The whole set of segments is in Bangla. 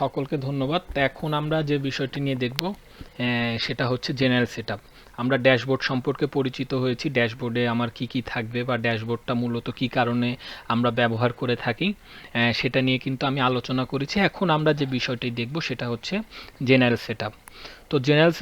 সকলকে ধন্যবাদ। এখন আমরা যে বিষয়টি নিয়ে দেখব সেটা হচ্ছে জেনারেল সেট আমরা ড্যাশবোর্ড সম্পর্কে পরিচিত হয়েছি। ড্যাশবোর্ডে আমার কি কি থাকবে বা ড্যাশবোর্ডটা মূলত কি কারণে আমরা ব্যবহার করে থাকি সেটা নিয়ে কিন্তু আমি আলোচনা করেছি। এখন আমরা যে বিষয়টি দেখব, সেটা হচ্ছে জেনারেল সেট তো জেনারেল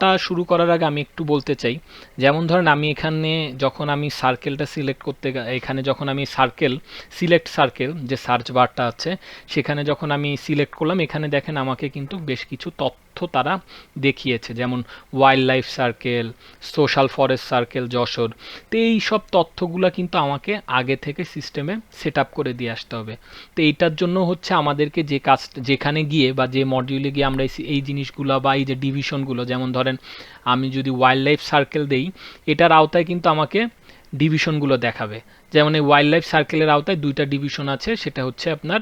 সেটআপটা শুরু করার আগে আমি একটু বলতে চাই। যেমন ধরেন আমি এখানে যখন আমি সার্কেলটা সিলেক্ট করতে এখানে যখন আমি সার্কেল সিলেক্ট সার্কেল যে সার্চ বারটা আছে, সেখানে যখন আমি সিলেক্ট করলাম, এখানে দেখেন আমাকে কিন্তু বেশ কিছু তথ্য তারা দেখিয়েছে, যেমন wildlife circle social forest circle Jashore. তো এই সব তথ্যগুলো কিন্তু আমাকে আগে থেকে সিস্টেমে সেট আপ করে দিয়ে আসতে হবে। তো এইটার জন্য হচ্ছে আমাদেরকে যে কাজ, যেখানে গিয়ে বা যে মডিউলে গিয়ে আমরা এই- এই জিনিসগুলো বা এই যে ডিভিশনগুলো যেমন ধরেন আমি যদি ওয়াইল্ড লাইফ সার্কেল দেই, এটার আওতায় কিন্তু আমাকে ডিভিশনগুলো দেখাবে। যেমন এই ওয়াইল্ড লাইফ সার্কেলের আওতায় দুইটা ডিভিশন আছে, সেটা হচ্ছে আপনার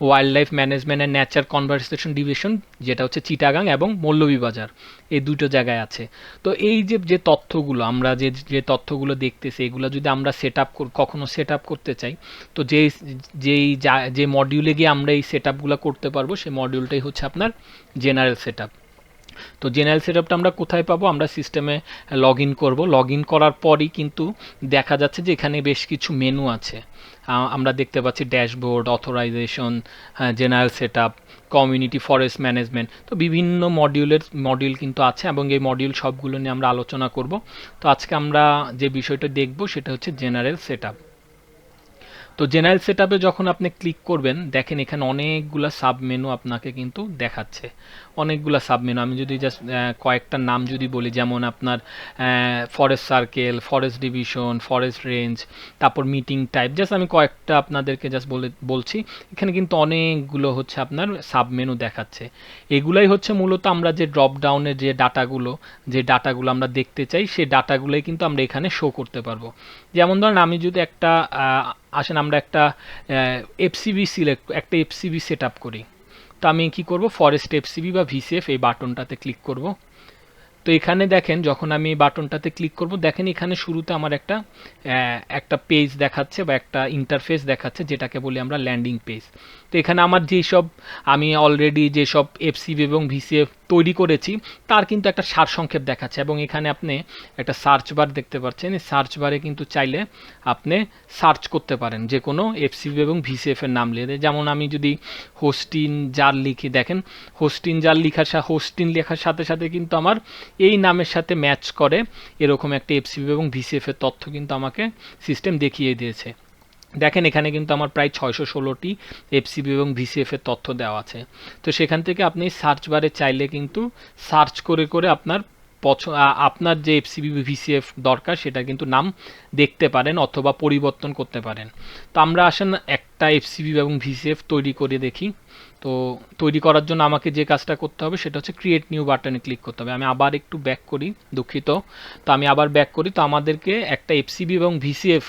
wild life management and nature conversation division যেটা হচ্ছে চিটাগাং এবং মৌলভীবাজার। এই দুটো জায়গায় আছে। তো এই যে যে তথ্যগুলো, আমরা যে যে তথ্যগুলো দেখতেছি, এগুলো যদি আমরা সেট আপ কখনো সেট আপ করতে চাই, তো যেই যেই যা- যে মডিউলে গিয়ে আমরা এই সেট আপগুলো করতে পারব, সেই মডিউলটাই হচ্ছে আপনার জেনারেল সেট আপ তো জেনারেল সেটআপটা আমরা কোথায় পাবো? আমরা সিস্টেমে লগ ইন করব। লগ ইন করার পরই কিন্তু দেখা যাচ্ছে যে এখানে বেশ কিছু মেনু আছে। আমরা দেখতে পাচ্ছি dashboard, authorisation general setup, community forest management. তো বিভিন্ন মডিউলের, মডিউল কিন্তু আছে এবং এই মডিউল সবগুলো নিয়ে আমরা আলোচনা করব। তো আজকে আমরা যে বিষয়টা দেখব সেটা হচ্ছে জেনারেল সেটআপ। তো জেনারেল সেটআপে যখন আপনি ক্লিক করবেন, দেখেন এখানে অনেকগুলা সাব মেনু আপনাকে কিন্তু দেখাচ্ছে। অনেকগুলা সাব মেনু আমি যদি জাস্ট কয়েকটা নাম যদি বলি, যেমন আপনার forest circle forest division forest range তারপর মিটিং টাইপ জাস্ট আমি কয়েকটা আপনাদেরকে জাস্ট বলে, বলছি। এখানে কিন্তু অনেকগুলো হচ্ছে আপনার সাবমেনু দেখাচ্ছে। এগুলাই হচ্ছে মূলত আমরা যে ড্রপ ডাউনের যে ডাটাগুলো যে ডাটাগুলো আমরা দেখতে চাই, সেই ডাটাগুলোই কিন্তু আমরা এখানে শো করতে পারব। যেমন ধরেন, আমি যদি একটা আসেন আমরা একটা এফসিবি সিলেক্ট একটা এফসিবি সেট আপ করি। তো আমি কি করব? ফরেস্ট এফসিবি বা ভিসিএফ এই বাটনটাতে ক্লিক করব। তো এখানে দেখেন, যখন আমি এই বাটনটাতে ক্লিক করব, দেখেন এখানে শুরুতে আমার একটা একটা পেজ দেখাচ্ছে বা একটা ইন্টারফেস দেখাচ্ছে, যেটাকে বলি আমরা ল্যান্ডিং পেজ তো এখানে আমার যেসব আমি অলরেডি যেসব এফসিবি এবং ভিসিএফ তৈরি করেছি, তার কিন্তু একটা সারসংক্ষেপ দেখাচ্ছে এবং এখানে আপনি একটা সার্চ বার দেখতে পাচ্ছেন। এই সার্চ বারে কিন্তু চাইলে আপনি সার্চ করতে পারেন যে কোনো এফসিবি এবং ভিসিএফ এর নাম লিখে। যেমন আমি যদি হোস্টিন জার লিখি, দেখেন হোস্টিন জার লিখার হোস্টিন লেখার সাথে সাথে কিন্তু আমার এই নামের সাথে ম্যাচ করে এরকম একটা এফসিবি এবং ভিসিএফ এর তথ্য কিন্তু আমাকে সিস্টেম দেখিয়ে দিয়েছে। দেখেন, এখানে কিন্তু আমার প্রায় ছয়শো ষোলোটি এফসিবি এবং ভিসিএফ এর তথ্য দেওয়া আছে। তো সেখান থেকে আপনি সার্চ বারে চাইলে কিন্তু সার্চ করে করে আপনার পছ আপনার যে এফসিবি ভিসিএফ দরকার, সেটা কিন্তু নাম দেখতে পারেন অথবা পরিবর্তন করতে পারেন। তো আমরা আসেন একটা এফসিবি এবং ভিসিএফ তৈরি করে দেখি। তো তৈরি করার জন্য আমাকে যে কাজটা করতে হবে, সেটা হচ্ছে ক্রিয়েট নিউ বাটনে ক্লিক করতে হবে। আমি আবার একটু ব্যাক করি, দুঃখিত। তো আমি আবার ব্যাক করি। তো আমাদেরকে একটা এফসিবি এবং ভিসিএফ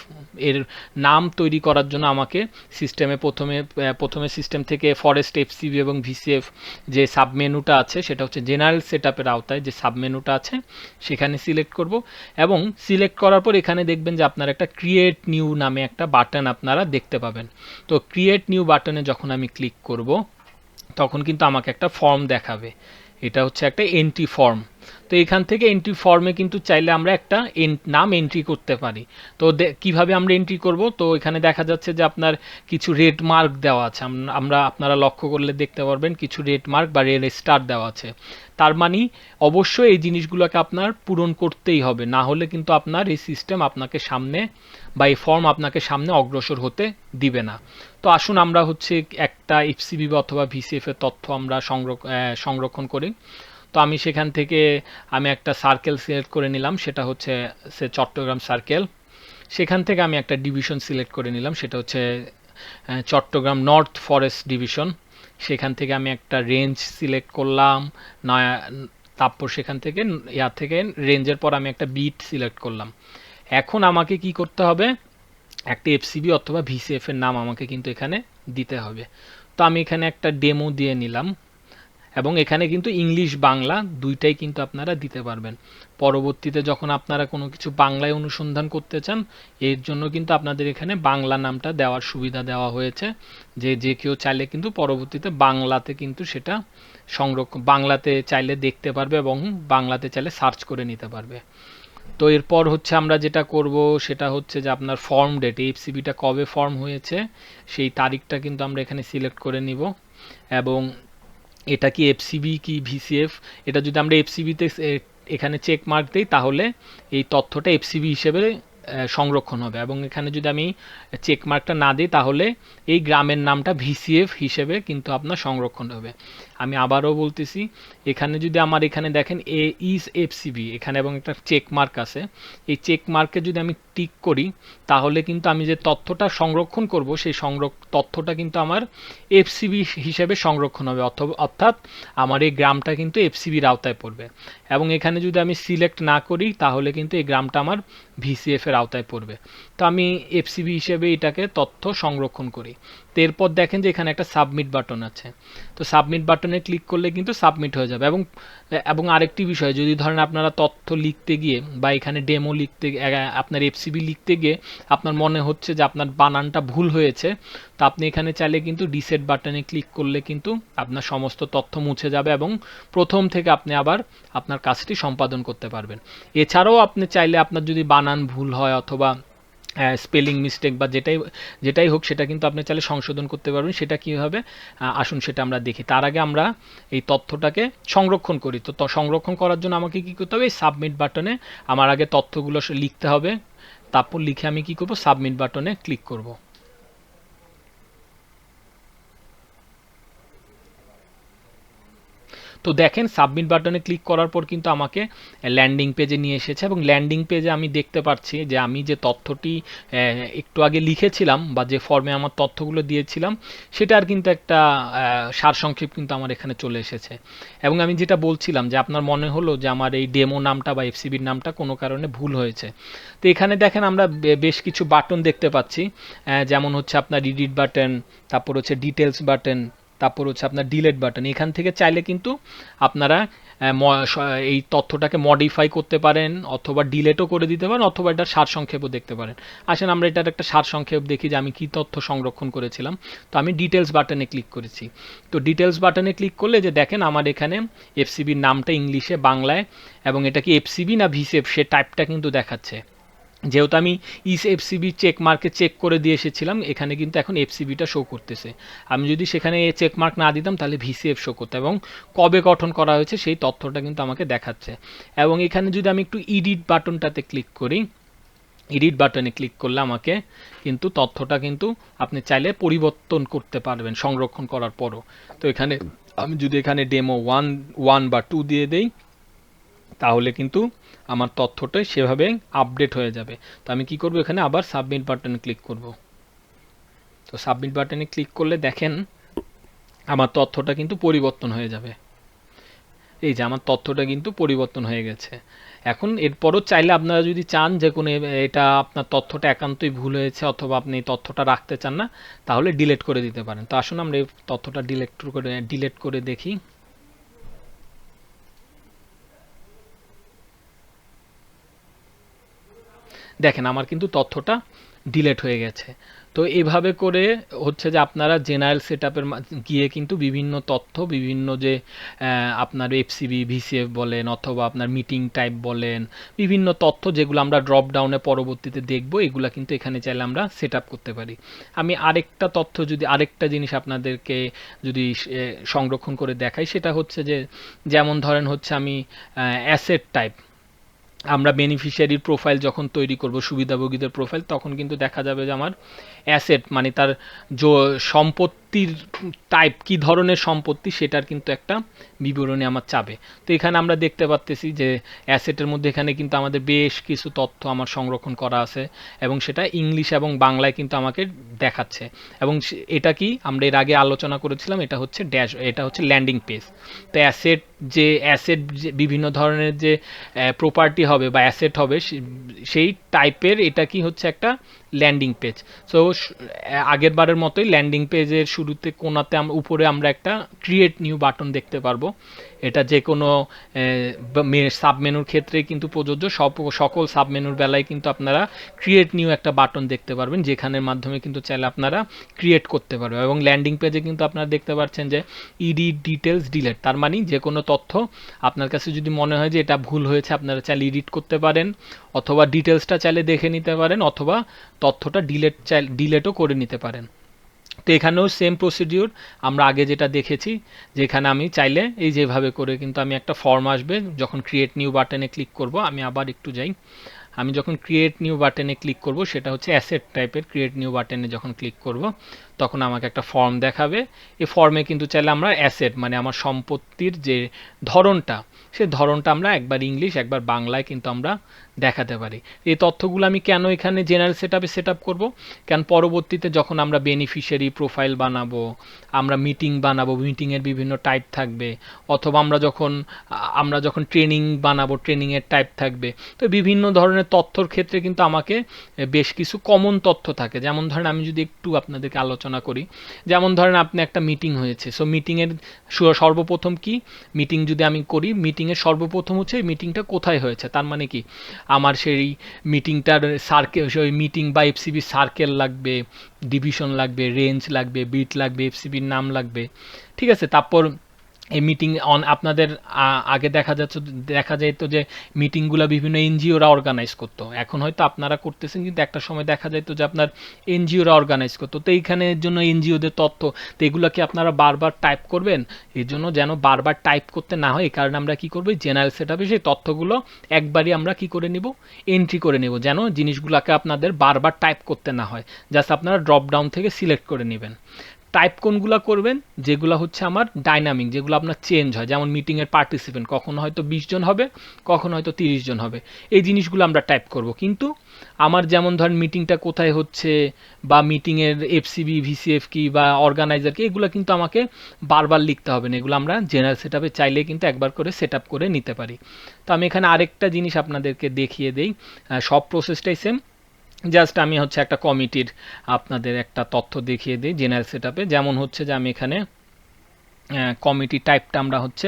এর নাম তৈরি করার জন্য আমাকে সিস্টেমে প্রথমে প্রথমে সিস্টেম থেকে ফরেস্ট এফসিবি এবং ভিসিএফ যে সাবমেনুটা আছে, সেটা হচ্ছে জেনারেল সেটআপের আওতায় যে সাবমেনুটা আছে, সেখানে সিলেক্ট করব এবং সিলেক্ট করার পর এখানে দেখবেন যে আপনার একটা ক্রিয়েট নিউ নামে একটা বাটন আপনারা দেখতে পাবেন। তো ক্রিয়েট নিউ বাটনে যখন আমি ক্লিক করব, তখন কিন্তু আমাকে একটা ফর্ম দেখাবে। এটা হচ্ছে একটা এন্ট্রি ফর্ম তো এখান থেকে এন্ট্রি ফর্মে কিন্তু চাইলে আমরা একটা নাম এন্ট্রি করতে পারি। তো কীভাবে আমরা এন্ট্রি করব? তো এখানে দেখা যাচ্ছে যে আপনার কিছু রেড মার্ক দেওয়া আছে। আম- আমরা আপনারা লক্ষ্য করলে দেখতে পারবেন কিছু রেড মার্ক বা রেড স্টার দেওয়া আছে। তার মানে অবশ্যই এই জিনিসগুলোকে আপনার পূরণ করতেই হবে। না হলে কিন্তু আপনার এই সিস্টেম আপনাকে সামনে বা এই ফর্ম আপনাকে সামনে অগ্রসর হতে দিবে না। তো আসুন আমরা হচ্ছে একটা এফসিবি অথবা ভিসিএফ এর তথ্য আমরা সংরক্ষণ করি। তো আমি সেখান থেকে আমি একটা সার্কেল সিলেক্ট করে নিলাম, সেটা হচ্ছে, সে চট্টগ্রাম সার্কেল সেখান থেকে আমি একটা ডিভিশন সিলেক্ট করে নিলাম, সেটা হচ্ছে চট্টগ্রাম নর্থ ফরেস্ট ডিভিশন সেখান থেকে আমি একটা রেঞ্জ সিলেক্ট করলাম, নয়া, তারপর সেখান থেকে, ইয়া থেকে রেঞ্জের পর আমি একটা বিট সিলেক্ট করলাম। এখন আমাকে কি করতে হবে? একটা এফসিবি অথবা ভিসিএফ এর নাম আমাকে কিন্তু এখানে দিতে হবে। তো আমি এখানে একটা ডেমো দিয়ে নিলাম। এবং এখানে কিন্তু ইংলিশ বাংলা দুইটাই কিন্তু আপনারা দিতে পারবেন। পরবর্তীতে যখন আপনারা কোনো কিছু বাংলায় অনুসন্ধান করতে চান, এর জন্য কিন্তু আপনাদের এখানে বাংলা নামটা দেওয়ার সুবিধা দেওয়া হয়েছে। যে যে কেউ চাইলে কিন্তু পরবর্তীতে বাংলাতে কিন্তু সেটা সংরক্ষণ বাংলাতে চাইলে দেখতে পারবে এবং বাংলাতে চাইলে সার্চ করে নিতে পারবে। তো এরপর হচ্ছে আমরা যেটা করব, সেটা হচ্ছে যে আপনার ফর্ম ডেট এফসিবিটা কবে ফর্ম হয়েছে, সেই তারিখটা কিন্তু আমরা এখানে সিলেক্ট করে নিব। এবং এটা কি এফসিবি কি ভিসিএফ এটা যদি আমরা এফসিবিতে এখানে চেক মার্ক দিই, তাহলে এই তথ্যটা এফসিবি হিসেবে সংরক্ষণ হবে। এবং এখানে যদি আমি চেক মার্কটা না দিই, তাহলে এই গ্রামের নামটা ভিসিএফ হিসেবে কিন্তু আপনার সংরক্ষণ হবে। আমি আবারও বলতেছি, এখানে যদি আমার এখানে দেখেন, এ ইজ এফসিবি এখানে এবং একটা চেক মার্ক আছে। এই চেক মার্কে যদি আমি টিক করি, তাহলে কিন্তু আমি যে তথ্যটা সংরক্ষণ করব, সেই সংরক্ষ, তথ্যটা কিন্তু আমার এফসিবি হিসেবে সংরক্ষণ হবে অর্থাৎ আমার এই গ্রামটা কিন্তু এফসিবির আওতায় পড়বে। এবং এখানে যদি আমি সিলেক্ট না করি, তাহলে কিন্তু এই গ্রামটা আমার ভিসিএফ এর আওতায় পড়বে। তো আমি এফসিবি হিসেবে এটাকে তথ্য সংরক্ষণ করি। তো এরপর দেখেন যে এখানে একটা সাবমিট বাটন আছে। তো সাবমিট বাটনে ক্লিক করলে কিন্তু সাবমিট হয়ে যাবে এবং এবং আরেকটি বিষয়, যদি ধরেন আপনারা তথ্য লিখতে গিয়ে বা এখানে ডেমো লিখতে আপনার এফসিবি লিখতে গিয়ে আপনার মনে হচ্ছে যে আপনার বানানটা ভুল হয়েছে, তো আপনি এখানে চাইলে কিন্তু ডিসেট বাটনে ক্লিক করলে কিন্তু আপনার সমস্ত তথ্য মুছে যাবে এবং প্রথম থেকে আপনি আবার আপনার কাজটি সম্পাদন করতে পারবেন। এছাড়াও আপনি চাইলে আপনার যদি বানান ভুল হয় অথবা স্পেলিং মিস্টেক বা যেটাই যেটাই হোক সেটা কিন্তু আপনি চাইলে সংশোধন করতে পারবেন। সেটা কীভাবে? আসুন সেটা আমরা দেখি। তার আগে আমরা এই তথ্যটাকে সংরক্ষণ করি। তো সংরক্ষণ করার জন্য আমাকে কী করতে হবে? এই সাবমিট বাটনে আমার আগে তথ্যগুলো লিখতে হবে। তারপর লিখে আমি কী করব? সাবমিট বাটনে ক্লিক করব। তো দেখেন সাবমিট বাটনে ক্লিক করার পর কিন্তু আমাকে ল্যান্ডিং পেজে নিয়ে এসেছে এবং ল্যান্ডিং পেজে আমি দেখতে পাচ্ছি যে আমি যে তথ্যটি একটু আগে লিখেছিলাম বা যে ফর্মে আমার তথ্যগুলো দিয়েছিলাম, সেটার কিন্তু একটা সারসংক্ষেপ কিন্তু আমার এখানে চলে এসেছে। এবং আমি যেটা বলছিলাম যে আপনার মনে হলো যে আমার এই ডেমো নামটা বা এফসিবির নামটা কোনো কারণে ভুল হয়েছে। তো এখানে দেখেন আমরা বেশ কিছু বাটন দেখতে পাচ্ছি যেমন হচ্ছে আপনার এডিট বাটন তারপর হচ্ছে ডিটেলস বাটন তারপর হচ্ছে আপনার ডিলেট বাটন এখান থেকে চাইলে কিন্তু আপনারা এই তথ্যটাকে মডিফাই করতে পারেন অথবা ডিলেটও করে দিতে পারেন অথবা এটার সারসংক্ষেপও দেখতে পারেন। আসেন আমরা এটার একটা সারসংক্ষেপ দেখি যে আমি কি তথ্য সংরক্ষণ করেছিলাম। তো আমি ডিটেলস বাটনে ক্লিক করেছি। তো ডিটেলস বাটনে ক্লিক করলে যে দেখেন আমার এখানে এফসিবির নামটা ইংলিশে, বাংলায়, এবং এটা কি এফসিবি না ভিসেফ সে টাইপটা কিন্তু দেখাচ্ছে। যেহেতু আমি ইস এফসিবি চেক মার্কে চেক করে দিয়ে এসেছিলাম, এখানে কিন্তু এখন এফসিবিটা শো করতেছে। আমি যদি সেখানে চেক মার্ক না দিতাম, তাহলে ভিসিএফ শো করতো এবং কবে গঠন করা হয়েছে সেই তথ্যটা কিন্তু আমাকে দেখাচ্ছে। এবং এখানে যদি আমি একটু ইডিট বাটনটাতে ক্লিক করি এডিট বাটনে ক্লিক করলে আমাকে কিন্তু তথ্যটা কিন্তু আপনি চাইলে পরিবর্তন করতে পারবেন সংরক্ষণ করার পরও। তো এখানে আমি যদি এখানে ডেমো ওয়ান ওয়ান বা টু দিয়ে দেই তাহলে কিন্তু আমার তথ্যটা সেভাবে আপডেট হয়ে যাবে। তো আমি কি করব এখানে? আবার সাবমিট বাটনে ক্লিক করব। তো সাবমিট বাটনে ক্লিক করলে দেখেন আমার তথ্যটা কিন্তু পরিবর্তন হয়ে যাবে। এই যে আমার তথ্যটা কিন্তু পরিবর্তন হয়ে গেছে। এখন এরপরও চাইলে আপনারা যদি চান যে কোনো এটা আপনার তথ্যটা একান্তই ভুল হয়েছে অথবা আপনি এই তথ্যটা রাখতে চান না, তাহলে ডিলেট করে দিতে পারেন। তো আসুন আমরা এই তথ্যটা ডিলেট করে ডিলেট করে দেখি। দেখেন, আমার কিন্তু তথ্যটা ডিলেট হয়ে গেছে। তো এভাবে করে হচ্ছে যে আপনারা জেনারেল সেট আপের গিয়ে কিন্তু বিভিন্ন তথ্য, বিভিন্ন যে আপনার এফসিবি ভিসিএফ বলেন অথবা আপনার মিটিং টাইপ বলেন, বিভিন্ন তথ্য যেগুলো আমরা ড্রপ ডাউনে পরবর্তীতে দেখব, এগুলো কিন্তু এখানে চাইলে আমরা সেট আপ করতে পারি। আমি আরেকটা তথ্য যদি আরেকটা জিনিস আপনাদেরকে যদি সংরক্ষণ করে দেখাই, সেটা হচ্ছে যে, যেমন ধরেন হচ্ছে আমি অ্যাসেট টাইপ আমরা বেনিফিশিয়ারির প্রোফাইল যখন তৈরি করব, সুবিধাভোগীদের প্রোফাইল তখন কিন্তু দেখা যাবে যে আমার অ্যাসেট মানে তার সম্পত্তির টাইপ কি ধরনের সম্পত্তি সেটার কিন্তু একটা বিবরণী আমার চাবে। তো এখানে আমরা দেখতে পাচ্তেছি যে অ্যাসেটের মধ্যে এখানে কিন্তু আমাদের বেশ কিছু তথ্য আমার সংরক্ষণ করা আছে এবং সেটা ইংলিশ এবং বাংলায় কিন্তু আমাকে দেখাচ্ছে। এবং এটা কি? আমরা এর আগে আলোচনা করেছিলাম, এটা হচ্ছে ড্যাশ এটা হচ্ছে ল্যান্ডিং পেজ তো অ্যাসেট যে অ্যাসেট বিভিন্ন ধরনের যে প্রপার্টি হবে বা অ্যাসেট হবে সেই টাইপের এটা কি হচ্ছে একটা ল্যান্ডিং পেজ সো আগের বারের মতোই ল্যান্ডিং পেজের শুরুতে কোনাতে উপরে আমরা একটা ক্রিয়েট নিউ বাটন দেখতে পারব। এটা যে কোনো সাবমেনুর ক্ষেত্রে কিন্তু প্রযোজ্য। সব, সকল সাবমেনুর বেলায় কিন্তু আপনারা ক্রিয়েট নিউ একটা বাটন দেখতে পারবেন, যেখানের মাধ্যমে কিন্তু চাইলে আপনারা ক্রিয়েট করতে পারবেন। এবং ল্যান্ডিং পেজে কিন্তু আপনারা দেখতে পাচ্ছেন যে ইডি ডিটেলস ডিলেট তার মানে যে কোনো তথ্য। আপনার কাছে যদি মনে হয় যে এটা ভুল হয়েছে, আপনারা চাইলে এডিট করতে পারেন, অথবা ডিটেলসটা চাইলে দেখে নিতে পারেন, অথবা তথ্যটা ডিলেট চাই ডিলেটও করে নিতে পারেন। তো এখানেও সেম প্রসিডিউর আমরা আগে যেটা দেখেছি, যেখানে আমি চাইলে এই যেভাবে করে কিন্তু আমি একটা ফর্ম আসবে, যখন ক্রিয়েট নিউ বাটনে ক্লিক করব, আমি আবার একটু যাই। আমি যখন ক্রিয়েট নিউ বাটনে ক্লিক করব, সেটা হচ্ছে অ্যাসেট টাইপের ক্রিয়েট নিউ বাটনে যখন ক্লিক করব তখন আমাকে একটা ফর্ম দেখাবে। এই ফর্মে কিন্তু চাইলে আমরা অ্যাসেট মানে আমার সম্পত্তির যে ধরনটা সেই ধরনটা আমরা একবার ইংলিশ একবার বাংলায় কিন্তু আমরা দেখাতে পারি। এই তথ্যগুলো আমি কেন এখানে জেনারেল সেট আপে সেট আপ করব? কেন পরবর্তীতে যখন আমরা বেনিফিশিয়ারি প্রোফাইল বানাবো, আমরা মিটিং বানাবো মিটিংয়ের বিভিন্ন টাইপ থাকবে, অথবা আমরা যখন আমরা যখন ট্রেনিং বানাবো ট্রেনিংয়ের টাইপ থাকবে, তো বিভিন্ন ধরনের তথ্যর ক্ষেত্রে কিন্তু আমাকে বেশ কিছু কমন তথ্য থাকে। যেমন ধরেন আমি যদি একটু আপনাদেরকে আলোচনা করি। যেমন ধরেন আপনি একটা মিটিং হয়েছে। সো মিটিংয়ের সর্বপ্রথম কি? মিটিং যদি আমি করি মিটিংয়ের সর্বপ্রথম হচ্ছে মিটিংটা কোথায় হয়েছে? তার মানে কি? আমার সেই মিটিংটার সার্কেল সেই মিটিং বা এফসিবি সার্কেল লাগবে ডিভিশন লাগবে রেঞ্জ লাগবে বিট লাগবে এফসিবির নাম লাগবে। ঠিক আছে? তারপর এই মিটিং অন আপনাদের আগে দেখা যাচ্ছে, দেখা যেত যে মিটিংগুলো বিভিন্ন এনজিওরা অর্গানাইজ করতো। এখন হয়তো আপনারা করতেছেন, কিন্তু একটা সময় দেখা যেত যে আপনার এনজিওরা অর্গানাইজ করতো। তো এইখানের জন্য এনজিওদের তথ্য, তো এগুলো কি আপনারা বারবার টাইপ করবেন? এই জন্য যেন বারবার টাইপ করতে না হয়, এই কারণে আমরা কি করব? জেনারেল সেট আপে সেই তথ্যগুলো একবারই আমরা কি করে নেব? এন্ট্রি করে নেব, যেন জিনিসগুলোকে আপনাদের বারবার টাইপ করতে না হয়। জাস্ট আপনারা ড্রপ ডাউন থেকে সিলেক্ট করে নেবেন। টাইপ কোনগুলো করবেন? যেগুলো হচ্ছে আমার ডাইনামিক যেগুলো আপনার চেঞ্জ হয়। যেমন মিটিংয়ের পার্টিসিপেন্ট কখনো হয়তো বিশ জন হবে, কখনো হয়তো তিরিশ জন হবে। এই জিনিসগুলো আমরা টাইপ করব। কিন্তু আমার যেমন ধরেন মিটিংটা কোথায় হচ্ছে, বা মিটিংয়ের এফসিবি ভিসিএফ কি, বা অর্গানাইজার কি, এগুলো কিন্তু আমাকে বারবার লিখতে হবে না। এগুলো আমরা জেনারেল সেট আপে চাইলে কিন্তু একবার করে সেট আপ করে নিতে পারি। তো আমি এখানে আরেকটা জিনিস আপনাদেরকে দেখিয়ে দেই। সব প্রসেসটাই সেম জাস্ট আমি হচ্ছে একটা কমিটির আপনাদের একটা তথ্য দেখিয়ে দিই জেনারেল সেট যেমন হচ্ছে যে আমি এখানে কমিটি টাইপটা আমরা হচ্ছে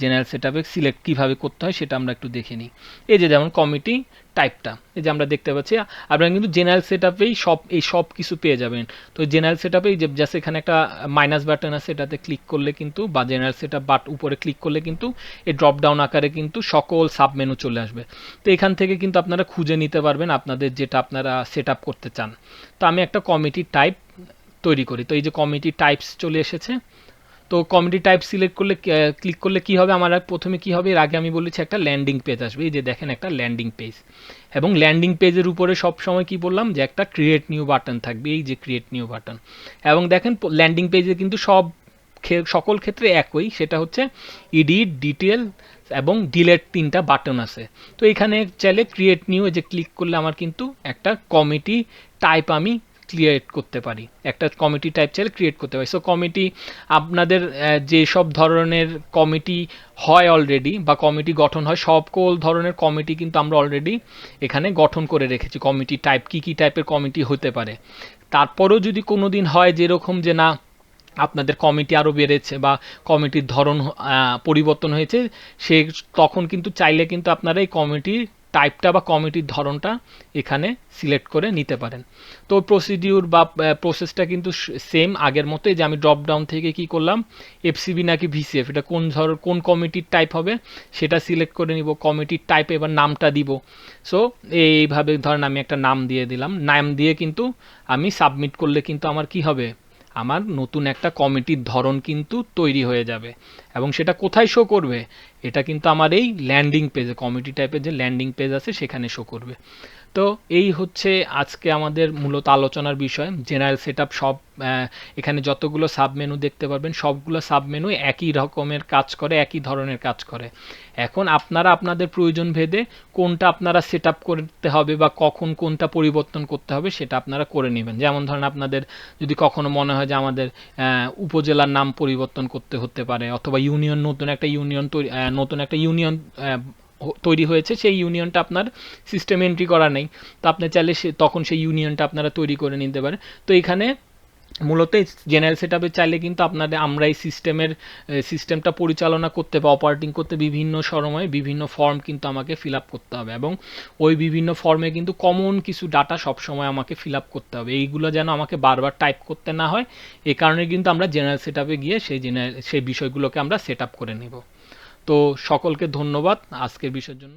জেনারেল সেট আপে সিলেক্ট কীভাবে করতে হয় সেটা আমরা একটু দেখে নিই। এই যে যেমন কমিটি টাইপটা এই যে আমরা দেখতে পাচ্ছি, আপনারা কিন্তু জেনারেল সেট আপেই সব, এই সব কিছু পেয়ে যাবেন। তো জেনারেল সেট আপেই যে জাস্ট এখানে একটা মাইনাস বাটন আছে, এটাতে ক্লিক করলে কিন্তু, বা জেনারেল সেট আপ বাট উপরে ক্লিক করলে কিন্তু, এই ড্রপ ডাউন আকারে কিন্তু সকল সাব মেনু চলে আসবে। তো এখান থেকে কিন্তু আপনারা খুঁজে নিতে পারবেন আপনাদের যেটা আপনারা সেট আপ করতে চান। তো আমি একটা কমিটি টাইপ তৈরি করি। তো এই যে কমিটি টাইপস চলে এসেছে তো কমেডি টাইপ সিলেক্ট করলে ক্লিক করলে কি হবে? আমার প্রথমে কি হবে? এর আগে আমি বলেছি একটা ল্যান্ডিং পেজ আসবে। এই যে দেখেন একটা ল্যান্ডিং পেজ এবং ল্যান্ডিং পেজের উপরে সব সময় কি বললাম? যে একটা ক্রিয়েট নিউ বাটন থাকবে। এই যে ক্রিয়েট নিউ বাটন এবং দেখেন ল্যান্ডিং পেজে কিন্তু সব সকল ক্ষেত্রে একই। সেটা হচ্ছে ইডিট ডিটেল এবং ডিলেট তিনটা বাটন আছে। তো এখানে চাইলে ক্রিয়েট নিউ যে ক্লিক করলে আমার কিন্তু একটা কমিটি টাইপ আমি ক্রিয়েট করতে পারি। একটা কমিটি টাইপ চাইলে ক্রিয়েট করতে পারি। সো কমিটি আপনাদের যে সব ধরনের কমিটি হয় অলরেডি বা কমিটি গঠন হয়, সকল ধরনের কমিটি কিন্তু আমরা অলরেডি এখানে গঠন করে রেখেছি। কমিটি টাইপ কি কি টাইপের কমিটি হতে পারে। তারপরেও যদি কোনো দিন হয় যেরকম যে না, আপনাদের কমিটি আরও বেড়েছে বা কমিটির ধরন পরিবর্তন হয়েছে, সে তখন কিন্তু চাইলে কিন্তু আপনারা এই কমিটির টাইপটা বা কমিটির ধরনটা এখানে সিলেক্ট করে নিতে পারেন। তো প্রসিডিউর বা প্রসেসটা কিন্তু সেম আগের মতোই যে আমি ড্রপ ডাউন থেকে কি করলাম এফসিবি নাকি ভিসিএফ এটা কোন ধর, কোন কমিটির টাইপ হবে সেটা সিলেক্ট করে নিব, কমিটির টাইপ এবার নামটা দিব। সো এইভাবে ধরেন আমি একটা নাম দিয়ে দিলাম। নাম দিয়ে কিন্তু আমি সাবমিট করলে কিন্তু আমার কি হবে? আমার নতুন একটা কমিটির ধরন কিন্তু তৈরি হয়ে যাবে। এবং সেটা কোথায় শো করবে? এটা কিন্তু আমার এই ল্যান্ডিং পেজে কমিটি টাইপের যে ল্যান্ডিং পেজ আছে, সেখানে শো করবে। তো এই হচ্ছে আজকে আমাদের মূলত আলোচনার বিষয়। জেনারেল সেট সব এখানে যতগুলো সাবমেনু দেখতে পারবেন, সবগুলো সাবমেনু একই রকমের কাজ করে, একই ধরনের কাজ করে। এখন আপনারা আপনাদের প্রয়োজন ভেদে কোনটা আপনারা সেট করতে হবে বা কখন কোনটা পরিবর্তন করতে হবে সেটা আপনারা করে নেবেন। যেমন ধরেন আপনাদের যদি কখনো মনে হয় যে আমাদের উপজেলার নাম পরিবর্তন করতে হতে পারে অথবা ইউনিয়ন নতুন একটা ইউনিয়ন তৈরি নতুন একটা ইউনিয়ন তৈরি হয়েছে, সেই ইউনিয়নটা আপনার সিস্টেমে এন্ট্রি করা নেই। তো আপনি চাইলে সে তখন সেই ইউনিয়নটা আপনারা তৈরি করে নিতে পারেন। তো এখানে মূলত জেনারেল সেট আপে চাইলে কিন্তু আপনাদের আমরা এই সিস্টেমের সিস্টেমটা পরিচালনা করতে বা অপারেটিং করতে বিভিন্ন সময় বিভিন্ন ফর্ম কিন্তু আমাকে ফিল আপ করতে হবে এবং ওই বিভিন্ন ফর্মে কিন্তু কমন কিছু ডাটা সবসময় আমাকে ফিল আপ করতে হবে। এইগুলো যেন আমাকে বারবার টাইপ করতে না হয় এই কারণে কিন্তু আমরা জেনারেল সেট আপে গিয়ে সেই জেনারেল সেই বিষয়গুলোকে আমরা সেট আপ করে নেব। তো সকলকে ধন্যবাদ আজকের বিষয়ের জন্য।